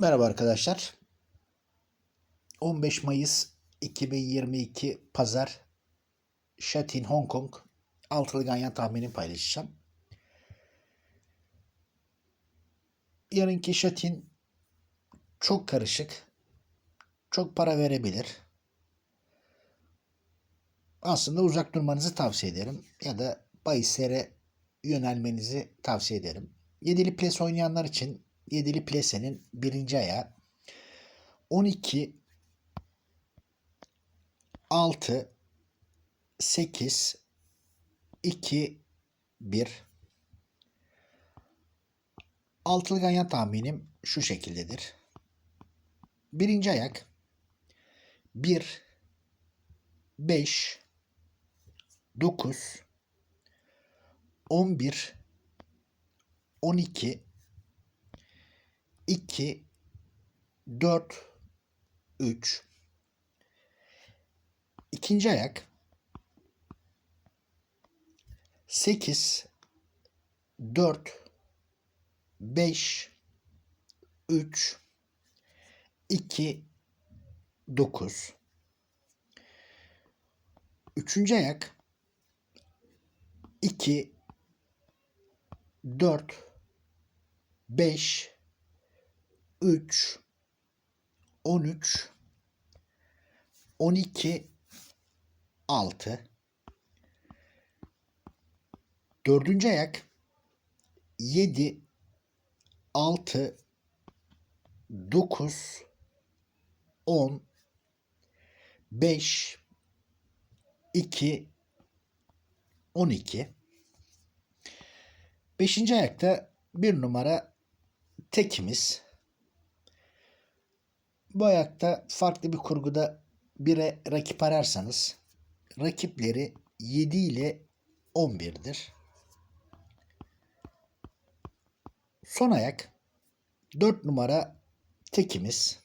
Merhaba arkadaşlar. 15 Mayıs 2022 Pazar Shatin Hong Kong altılı ganyan tahminini paylaşacağım. Yarınki Shatin çok karışık. Çok para verebilir. Aslında uzak durmanızı tavsiye ederim. Ya da bahislere yönelmenizi tavsiye ederim. Yedili ples oynayanlar için Yedili Plese'nin birinci ayağı. 12 6 8 2 1 Altılı ganyan tahminim şu şekildedir. Birinci ayak. 1 5 9 11 12 2 4 3 İkinci ayak. 8 4 5 3 2 9 Üçüncü ayak. 2 4 5 3 13 12 6 Dördüncü ayak 7 6 9 10 5 2 12 Beşinci ayakta bir numara tekimiz. Bu ayakta farklı bir kurguda bire rakip ararsanız rakipleri 7 ile 11'dir. Son ayak 4 numara tekimiz.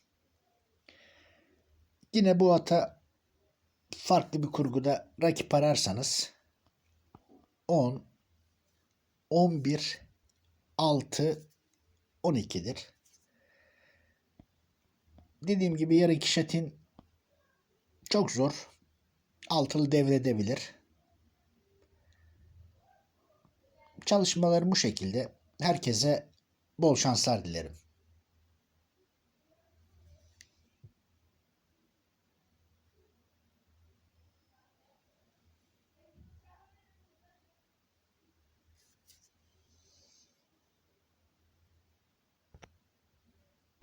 Yine bu ata farklı bir kurguda rakip ararsanız 10, 11, 6, 12'dir. Dediğim gibi yarınki şatin çok zor. Altılı devredebilir. Çalışmalarım bu şekilde. Herkese bol şanslar dilerim.